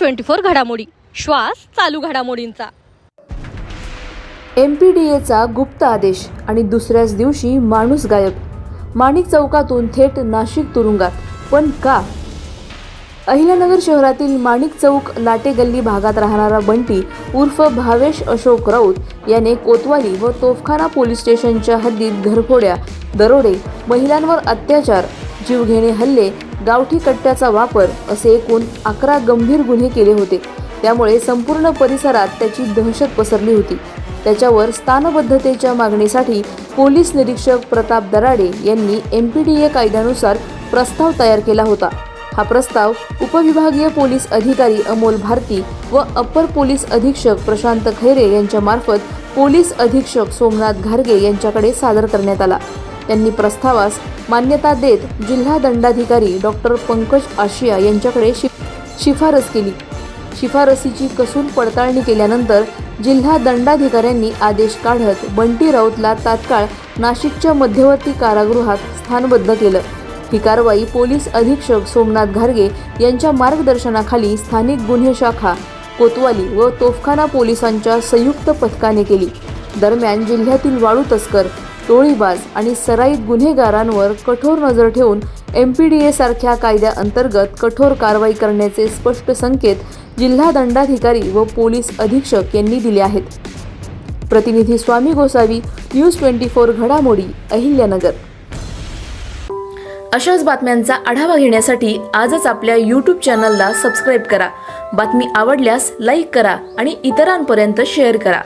Twenty four घडामोडी. श्वास चालू घडामोडींचा. एम पी डी एचा गुप्त आदेश आणि दुसऱ्याच दिवशी माणूस गायब. माणिक चौकातून थेट नाशिक तुरुंगात. पण का? अहिल्यानगर शहरातील माणिक चौक लाटे गल्ली भागात राहणारा बंटी उर्फ भावेश अशोक राऊत याने कोतवाली व तोफखाना पोलीस स्टेशनच्या हद्दीत घरफोड्या दरोडे महिलांवर अत्याचार जीवघेणे हल्ले गावठी कट्ट्याचा वापर असे एकूण अकरा गंभीर गुन्हे केले होते. त्यामुळे संपूर्ण परिसरात त्याची दहशत पसरली होती. त्याच्यावर स्थानबद्धतेच्या मागणीसाठी पोलीस निरीक्षक प्रताप दराडे यांनी एम पी डी ए कायद्यानुसार प्रस्ताव तयार केला होता. हा प्रस्ताव उपविभागीय पोलीस अधिकारी अमोल भारती व अप्पर पोलीस अधीक्षक प्रशांत खैरे यांच्यामार्फत पोलीस अधीक्षक सोमनाथ घारगे यांच्याकडे सादर करण्यात आला. त्यांनी प्रस्तावास मान्यता देत जिल्हा दंडाधिकारी डॉक्टर पंकज आशिया यांच्याकडे शि शिफारस केली. शिफारसीची कसून पडताळणी केल्यानंतर जिल्हा दंडाधिकाऱ्यांनी आदेश काढत बंटी राऊतला तात्काळ नाशिकच्या मध्यवर्ती कारागृहात स्थानबद्ध केलं. ही कारवाई पोलीस अधीक्षक सोमनाथ घारगे यांच्या मार्गदर्शनाखाली स्थानिक गुन्हे शाखा कोतवाली व तोफखाना पोलिसांच्या संयुक्त पथकाने केली. दरम्यान जिल्ह्यातील वाळू तस्कर टोळीबाज आणि सराईत गुन्हेगारांवर कठोर नजर ठेवून एम पी डी ए सारख्या कायद्याअंतर्गत कठोर कारवाई करण्याचे स्पष्ट संकेत जिल्हा दंडाधिकारी व पोलीस अधीक्षक यांनी दिले आहेत. प्रतिनिधी Swami Gosavi news twenty four घडामोडी अहिल्यानगर. अशाच बातम्यांचा आढावा घेण्यासाठी आजच आपल्या यूट्यूब चॅनलला सबस्क्राईब करा. बातमी आवडल्यास लाईक करा आणि इतरांपर्यंत शेअर करा.